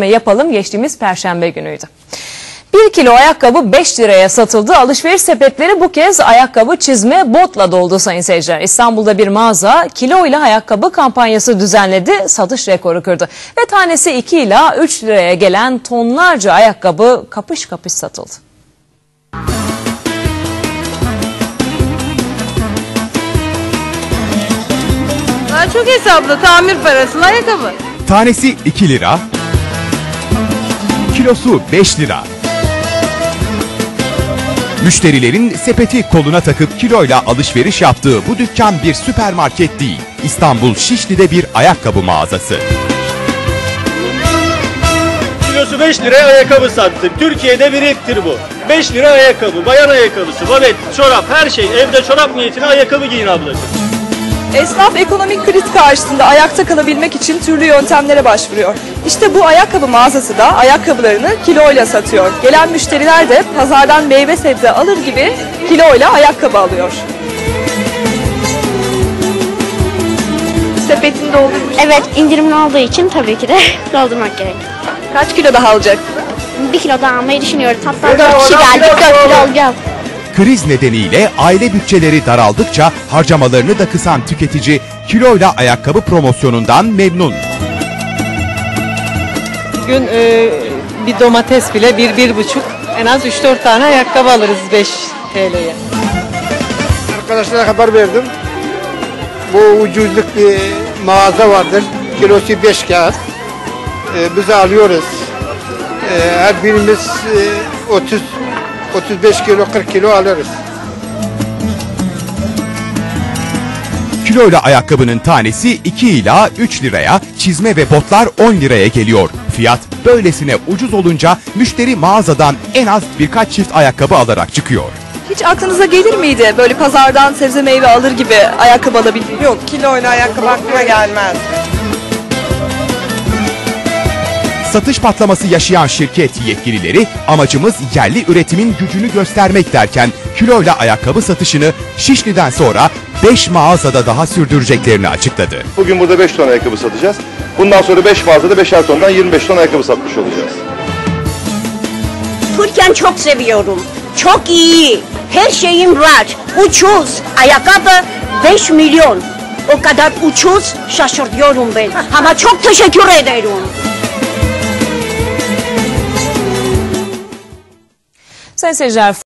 yapalım geçtiğimiz perşembe günüydü. 1 kilo ayakkabı 5 liraya satıldı. Alışveriş sepetleri bu kez ayakkabı, çizme, botla doldu sayın seyirciler. İstanbul'da bir mağaza kilo ile ayakkabı kampanyası düzenledi. Satış rekoru kırdı. Ve tanesi 2 ila 3 liraya gelen tonlarca ayakkabı kapış kapış satıldı. Daha çok hesaplı tamir parasına ayakkabı. Tanesi 2 lira. Kilosu 5 lira. Müşterilerin sepeti koluna takıp kiloyla alışveriş yaptığı bu dükkan bir süpermarket değil. İstanbul Şişli'de bir ayakkabı mağazası. Kilosu 5 liraya ayakkabı sattık. Türkiye'de bir ilktir bu. 5 lira ayakkabı, bayan ayakkabısı, babet, çorap, her şey. Evde çorap niyetine ayakkabı giyin ablacığım. Esnaf ekonomik kriz karşısında ayakta kalabilmek için türlü yöntemlere başvuruyor. İşte bu ayakkabı mağazası da ayakkabılarını kiloyla satıyor. Gelen müşteriler de pazardan meyve sebze alır gibi kiloyla ayakkabı alıyor. Sepetini doldurmuş. Evet indirimin olduğu için tabii ki de doldurmak gerek. Kaç kilo daha alacak? Bir kilo daha almayı düşünüyoruz. Hatta 4 kişi geldik 4 kilo alacağız. Kriz nedeniyle aile bütçeleri daraldıkça harcamalarını da kısan tüketici kiloyla ayakkabı promosyonundan memnun. Bugün e, bir domates bile bir, bir buçuk. En az 3-4 tane ayakkabı alırız 5 TL'ye. Arkadaşlara haber verdim. Bu ucuzluk bir mağaza vardır. Kilosu 5 kağıt. Ee, biz alıyoruz. Ee, her birimiz e, 30 35 kilo 40 kilo alırız. Kiloyla ayakkabının tanesi 2 ila 3 liraya, çizme ve botlar 10 liraya geliyor. Fiyat böylesine ucuz olunca müşteri mağazadan en az birkaç çift ayakkabı alarak çıkıyor. Hiç aklınıza gelir miydi böyle pazardan sebze meyve alır gibi ayakkabı alabilmek? Yok. kiloyla ayakkabı aklıma gelmez. Satış patlaması yaşayan şirket yetkilileri amacımız yerli üretimin gücünü göstermek derken kiloyla ayakkabı satışını Şişli'den sonra 5 mağazada daha sürdüreceklerini açıkladı. Bugün burada 5 ton ayakkabı satacağız. Bundan sonra 5 mağazada 5'er tondan 25 ton ayakkabı satmış olacağız. Türkiye'ni çok seviyorum. Çok iyi. Her şeyim var. Ucuz. Ayakkabı 5 milyon. O kadar ucuz şaşırıyorum ben. Ama çok teşekkür ederim. Sayın seyirciler